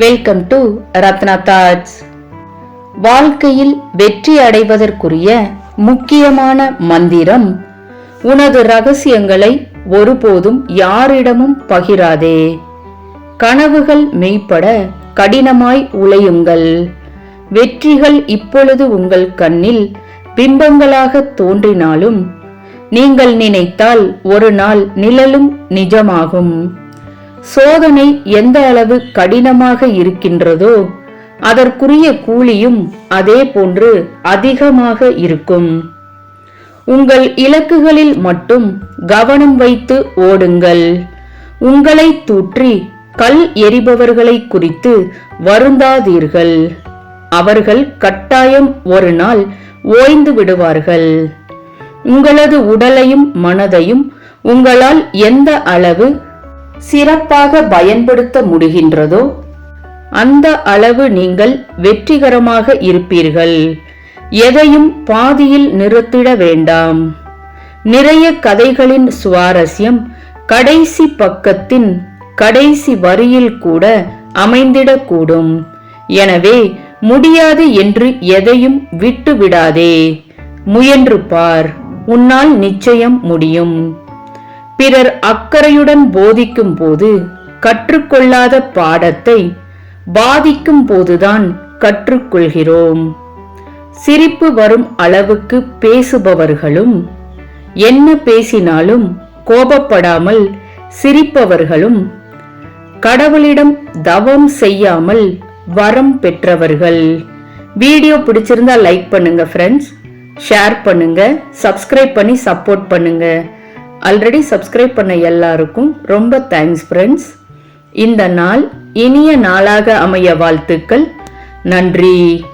Welcome to Ratna thoughts வாழ்க்கையில் வெற்றி அடைவதற்குரிய முக்கியமான மந்திரம் உனது ரகசியங்களை ஒருபோதும் யாரிடமும் பகிராதே. கனவுகள் மெய்ப்பட கடினமாய் உழையுங்கள். வெற்றிகள் இப்பொழுது உங்கள் கண்ணில் பிம்பங்களாக தோன்றினாலும் நீங்கள் நினைத்தால் ஒரு நாள் நிழலும் நிஜமாகும். சோதனை எந்த அளவு கடினமாக இருக்கின்றதோ அதற்குரிய கூலியும் அதே போன்று அதிகமாக இருக்கும். உங்கள் இலக்குகளில் மட்டும் கவனம் வைத்து ஓடுங்கள். உங்களை தூற்றி கல் எரிபவர்களை குறித்து வருந்தாதீர்கள். அவர்கள் கட்டாயம் ஒரு நாள் ஓய்ந்து விடுவார்கள். உங்களது உடலையும் மனதையும் உங்களால் எந்த அளவு சிறப்பாக பயன்படுத்த முடிகின்றதோ அந்த அளவு நீங்கள் வெற்றிகரமாக இருப்பீர்கள். எதையும் பாதியில் நிறுத்திட வேண்டாம். நிறைய கதைகளின் சுவாரஸ்யம் கடைசி பக்கத்தின் கடைசி வரியில் கூட அமைந்திடக்கூடும். எனவே முடியாது என்று எதையும் விட்டு விடாதே முயன்று பார் உன்னால் நிச்சயம் முடியும். பிறர் அக்கறையுடன் போதிக்கும் போது கற்றுக்கொள்ளாத பாடத்தை பாதிக்கும் போதுதான் கற்றுக்கொள்கிறோம். சிரிப்பு வரும் அளவுக்கு பேசுபவர்களும் என்ன பேசினாலும் கோபப்படாமல் சிரிப்பவர்களும் கடவுளிடம் தவம் செய்யாமல் வரம் பெற்றவர்கள். வீடியோ பிடிச்சிருந்தா லைக் பண்ணுங்க ஃப்ரெண்ட்ஸ் ஷேர் பண்ணுங்க சப்ஸ்கிரைப் பண்ணி சப்போர்ட் பண்ணுங்க. ஆல்ரெடி சப்ஸ்கிரைப் பண்ண எல்லாருக்கும் ரொம்ப தேங்க்ஸ் ஃப்ரெண்ட்ஸ் இந்த நாள் இனிய நாளாக அமைய வாழ்த்துக்கள். நன்றி.